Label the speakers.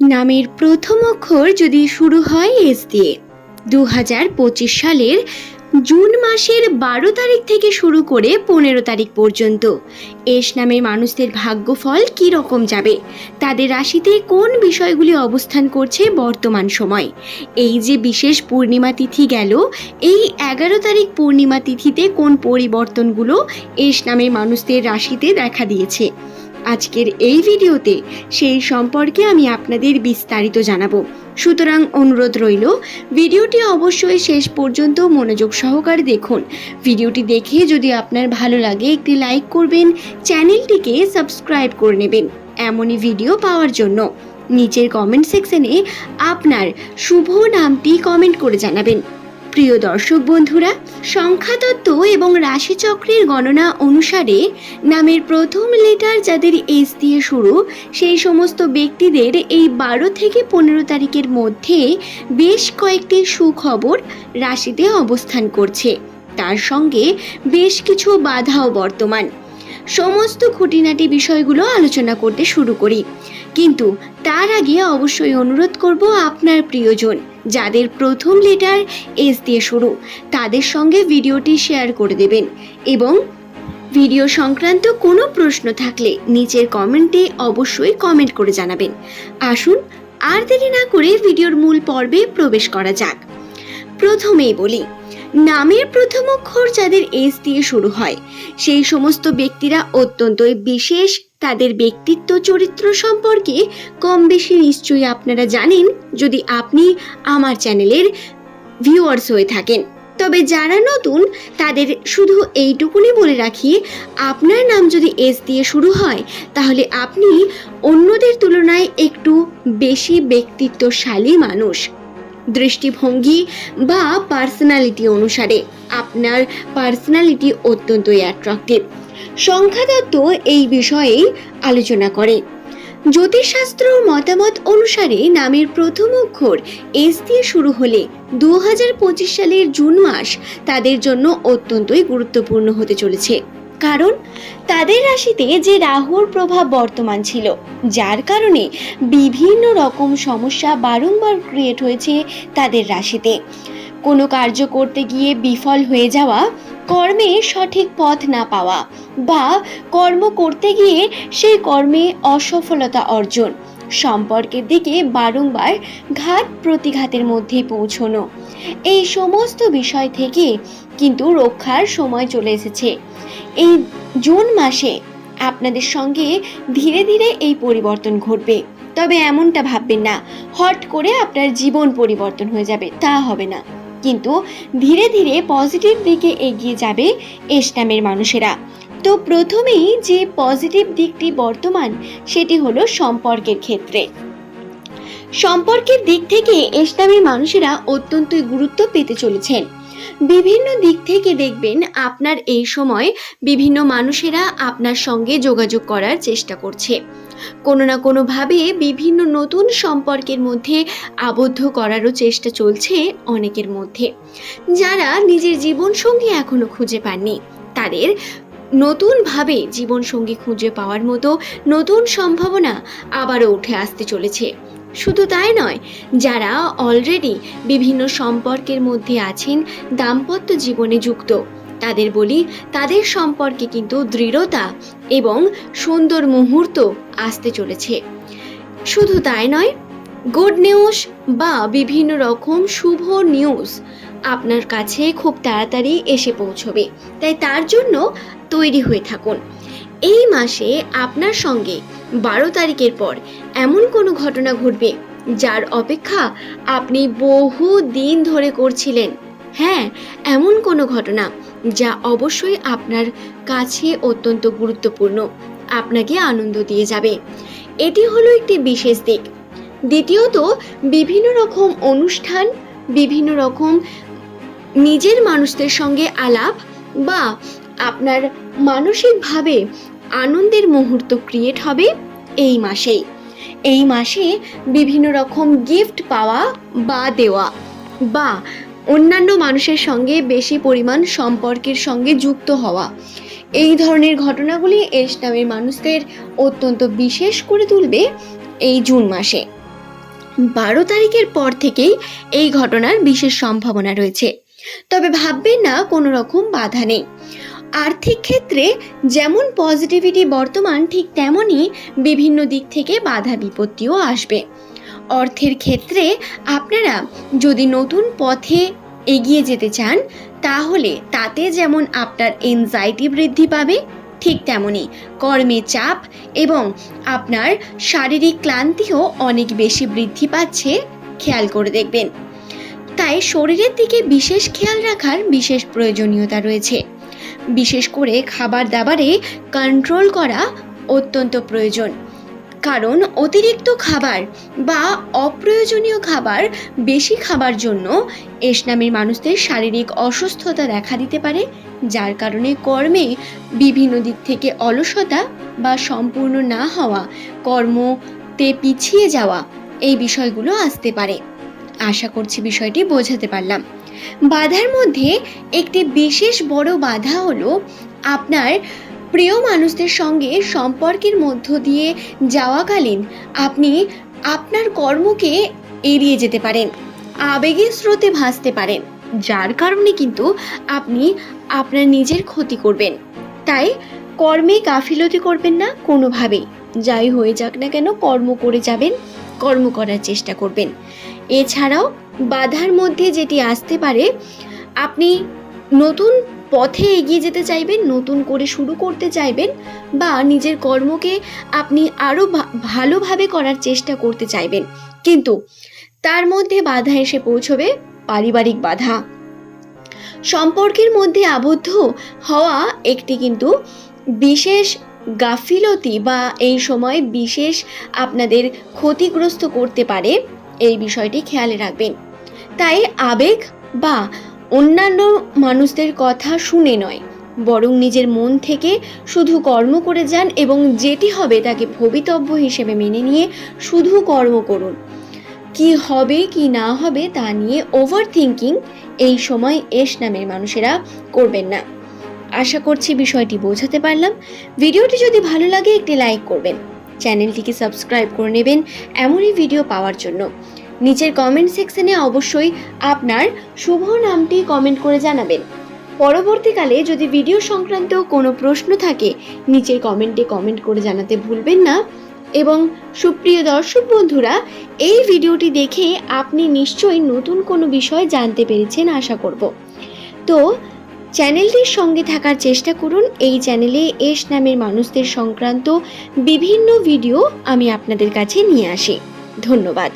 Speaker 1: নামের প্রথম অক্ষর যদি শুরু হয় এস দিয়ে। দু হাজার পঁচিশ সালের জুন মাসের বারো তারিখ থেকে শুরু করে পনেরো তারিখ পর্যন্ত। এস নামের মানুষদের ভাগ্যফল কী রকম যাবে? তাদের রাশিতে কোন বিষয়গুলি অবস্থান করছে বর্তমান সময়? এই যে বিশেষ পূর্ণিমা তিথি গেল, এই এগারো তারিখ পূর্ণিমা তিথিতে কোন পরিবর্তনগুলো এস নামের মানুষদের রাশিতে দেখা দিয়েছে? আজকের এই ভিডিওতে সেই সম্পর্কে আমি আপনাদের বিস্তারিত জানাব। সুতরাং অনুরোধ রইল, ভিডিওটি অবশ্যই শেষ পর্যন্ত মনোযোগ সহকারে দেখুন। ভিডিওটি দেখে যদি আপনার ভালো লাগে, একটি লাইক করবেন, চ্যানেলটিকে সাবস্ক্রাইব করে নেবেন এমনই ভিডিও পাওয়ার জন্য। নিচের কমেন্ট সেকশনে আপনার শুভ নামটি কমেন্ট করে জানাবেন। প্রিয় দর্শক বন্ধুরা, সংখ্যাতত্ত্ব এবং রাশিচক্রের গণনা অনুসারে নামের প্রথম লেটার যাদের এস দিয়ে শুরু, সেই সমস্ত ব্যক্তিদের এই বারো থেকে পনেরো তারিখের মধ্যে বেশ কয়েকটি সুখবর রাশিতে অবস্থান করছে। তার সঙ্গে বেশ কিছু বাধাও বর্তমান। সমস্ত খুঁটিনাটি বিষয়গুলো আলোচনা করতে শুরু করি। কিন্তু তার আগে অবশ্যই অনুরোধ করব আপনার প্রিয়জন, যাদের প্রথম লেটার এস দিয়ে শুরু, তাদের সঙ্গে ভিডিওটি শেয়ার করে দেবেন এবং ভিডিও সংক্রান্ত কোনো প্রশ্ন থাকলে নিচের কমেন্টে অবশ্যই কমেন্ট করে জানাবেন। আসুন, আর দেরি না করে ভিডিওর মূল পর্বে প্রবেশ করা যাক। প্রথমেই বলি নামের প্রথম অক্ষর যাদের এস দিয়ে শুরু হয়। সেই সমস্ত ব্যক্তিরা অত্যন্তই বিশেষ, তাদের ব্যক্তিত্ব চরিত্র সম্পর্কে কম বেশি নিশ্চয়ই আপনারা জানেন যদি আপনি আমার চ্যানেলের ভিউয়ার্স হয়ে থাকেন। তবে যারা নতুন, তাদের শুধু এইটুকুনি বলে রাখি, আপনার নাম যদি এস দিয়ে শুরু হয়, তাহলে আপনি অন্যদের তুলনায় একটু বেশি ব্যক্তিত্বশালী মানুষ। দৃষ্টিভঙ্গি বা পার্সোনালিটি অনুসারে। আপনার পার্সোনালিটি অত্যন্তই অ্যাট্রাকটিভ সংখ্যাতত্ত্ব এই বিষয়েই আলোচনা করে। জ্যোতিষশাস্ত্র মতামত অনুসারে নামের প্রথম অক্ষর এস দিয়ে শুরু হলে দু সালের জুন মাস তাদের জন্য অত্যন্তই গুরুত্বপূর্ণ হতে চলেছে। কারণ তাদের রাশিতে যে রাহুর প্রভাব বর্তমান ছিল, যার কারণে বিভিন্ন রকম সমস্যা বারংবার ক্রিয়েট হয়েছে তাদের রাশিতে। কোনো কার্য করতে গিয়ে বিফল হয়ে যাওয়া, কর্মে সঠিক পথ না পাওয়া বা কর্ম করতে গিয়ে সেই কর্মে অসফলতা অর্জন, সম্পর্কের দিকে বারংবার ঘাত প্রতিঘাতের মধ্যে পৌঁছনো। এই সমস্ত বিষয় থেকে কিন্তু রক্ষার সময় চলে এসেছে। এই জুন মাসে আপনাদের সঙ্গে ধীরে ধীরে এই পরিবর্তন ঘটবে। তবে এমনটা ভাববেন না, হট করে আপনার জীবন পরিবর্তন হয়ে যাবে, তা হবে না। কিন্তু ধীরে ধীরে পজিটিভ দিকে এগিয়ে যাবে এস নামের মানুষেরা। তো প্রথমেই যে পজিটিভ দিকটি বর্তমান, সেটি হলো সম্পর্কের ক্ষেত্রে। সম্পর্কের দিক থেকে এস নামের মানুষেরা অত্যন্তই গুরুত্ব পেতে চলেছেন। বিভিন্ন দিক থেকে দেখবেন আপনার এই সময় বিভিন্ন মানুষেরা আপনার সঙ্গে যোগাযোগ করার চেষ্টা করছে। কোনো না কোনোভাবে বিভিন্ন নতুন সম্পর্কের মধ্যে আবদ্ধ করারও চেষ্টা চলছে অনেকের মধ্যে। যারা নিজের জীবনসঙ্গী এখনও খুঁজে পাননি, তাদের নতুনভাবে জীবনসঙ্গী খুঁজে পাওয়ার মতো নতুন সম্ভাবনা আবারও উঠে আসতে চলেছে। শুধু তাই নয়, যারা অলরেডি বিভিন্ন সম্পর্কের মধ্যে আছেন, দাম্পত্য জীবনে যুক্ত। তাদের বলি, তাদের সম্পর্কে কিন্তু দৃঢ়তা এবং সুন্দর মুহূর্ত আসতে চলেছে। শুধু তাই নয় গুড নিউজ বা বিভিন্ন রকম শুভ নিউজ আপনার কাছে খুব তাড়াতাড়ি এসে পৌঁছবে। তাই তার জন্য তৈরি হয়ে থাকুন। এই মাসে আপনার সঙ্গে বারো তারিখের পর এমন কোনো ঘটনা ঘটবে যার অপেক্ষা আপনি বহু দিন ধরে করছিলেন। হ্যাঁ এমন কোনো ঘটনা যা অবশ্যই আপনার কাছে অত্যন্ত গুরুত্বপূর্ণ। আপনাকে আনন্দ দিয়ে যাবে। এটি হলো একটি বিশেষ দিক। দ্বিতীয়ত, বিভিন্ন রকম অনুষ্ঠান, বিভিন্ন রকম নিজের মানুষদের সঙ্গে আলাপ বা আপনার মানসিকভাবে আনন্দের মুহূর্ত ক্রিয়েট হবে এই মাসেই। এই মাসে বিভিন্ন রকম গিফট পাওয়া বা দেওয়া বা অন্যান্য মানুষের সঙ্গে বেশি পরিমাণ সম্পর্কের সঙ্গে যুক্ত হওয়া। এই ধরনের ঘটনাগুলি এস নামের মানুষদের অত্যন্ত বিশেষ করে তুলবে এই জুন মাসে। বারো তারিখের পর থেকেই এই ঘটনার বিশেষ সম্ভাবনা রয়েছে। তবে ভাববেন না, কোনো রকম বাধা নেই। আর্থিক ক্ষেত্রে যেমন পজিটিভিটি বর্তমান ঠিক তেমনই বিভিন্ন দিক থেকে বাধা বিপত্তিও আসবে। অর্থের ক্ষেত্রে আপনারা যদি নতুন পথে এগিয়ে যেতে চান, তাহলে তাতে যেমন আপনার এনজাইটি বৃদ্ধি পাবে, ঠিক তেমনই কর্মে চাপ এবং আপনার শারীরিক ক্লান্তিও অনেক বেশি বৃদ্ধি পাচ্ছে, খেয়াল করে দেখবেন। তাই শরীরের দিকে বিশেষ খেয়াল রাখার বিশেষ প্রয়োজনীয়তা রয়েছে। বিশেষ করে খাবার দাবারে কন্ট্রোল করা অত্যন্ত প্রয়োজন। কারণ অতিরিক্ত খাবার বা অপ্রয়োজনীয় খাবার বেশি খাবার জন্য এসনামের মানুষদের শারীরিক অসুস্থতা দেখা দিতে পারে, যার কারণে কর্মে বিভিন্ন দিক থেকে অলসতা বা সম্পূর্ণ না হওয়া কর্মতে পিছিয়ে যাওয়া এই বিষয়গুলো আসতে পারে। আশা করছি বিষয়টি বোঝাতে পারলাম। বাধার মধ্যে একটি বিশেষ বড় বাধা হলো আপনার প্রিয় মানুষদের সঙ্গে সম্পর্কের মধ্য দিয়ে যাওয়াকালীন আপনি আপনার কর্মকে এড়িয়ে যেতে পারেন, আবেগের স্রোতে ভাসতে পারেন, যার কারণে কিন্তু আপনি আপনার নিজের ক্ষতি করবেন। তাই কর্মে গাফিলতি করবেন না কোনোভাবেই। যাই হয়ে যাক না কেন, কর্ম করে যাবেন। কর্ম করার চেষ্টা করবেন। এছাড়াও বাধার মধ্যে যেটি আসতে পারে, আপনি নতুন পথে এগিয়ে যেতে চাইবেন, নতুন করে শুরু করতে চাইবেন বা নিজের কর্মকে আপনি আরও ভালোভাবে করার চেষ্টা করতে চাইবেন। কিন্তু তার মধ্যে বাধা এসে পৌঁছবে পারিবারিক বাধা। সম্পর্কের মধ্যে আবদ্ধ হওয়া একটি কিন্তু বিশেষ গাফিলতি বা এই সময় বিশেষ আপনাদের ক্ষতিগ্রস্ত করতে পারে, এই বিষয়টি খেয়ালে রাখবেন। তাই আবেগ বা অন্যান্য মানুষদের কথা শুনে নয়, বরং নিজের মন থেকে শুধু কর্ম করে যান এবং যেটি হবে তাকে ভবিতব্য হিসেবে মেনে নিয়ে শুধু কর্ম করুন। কি হবে, কি না হবে তা নিয়ে ওভার থিঙ্কিং এই সময় এস নামের মানুষেরা করবেন না। আশা করছি বিষয়টি বোঝাতে পারলাম। ভিডিওটি যদি ভালো লাগে, একটি লাইক করবেন। চ্যানেলটিকে সাবস্ক্রাইব করে নেবেন এমনই ভিডিও পাওয়ার জন্য। নিচের কমেন্ট সেকশনে অবশ্যই আপনার শুভ নামটি কমেন্ট করে জানাবেন। পরবর্তীকালে যদি ভিডিও সংক্রান্ত কোনো প্রশ্ন থাকে, নিচের কমেন্টে কমেন্ট করে জানাতে ভুলবেন না। এবং সুপ্রিয় দর্শক বন্ধুরা, এই ভিডিওটি দেখে আপনি নিশ্চয়ই নতুন কোনো বিষয় জানতে পেরেছেন, আশা করব। তো চ্যানেলটির সঙ্গে থাকার চেষ্টা করুন। এই চ্যানেলে এস নামের মানুষদের সংক্রান্ত বিভিন্ন ভিডিও আমি আপনাদের কাছে নিয়ে আসি। ধন্যবাদ।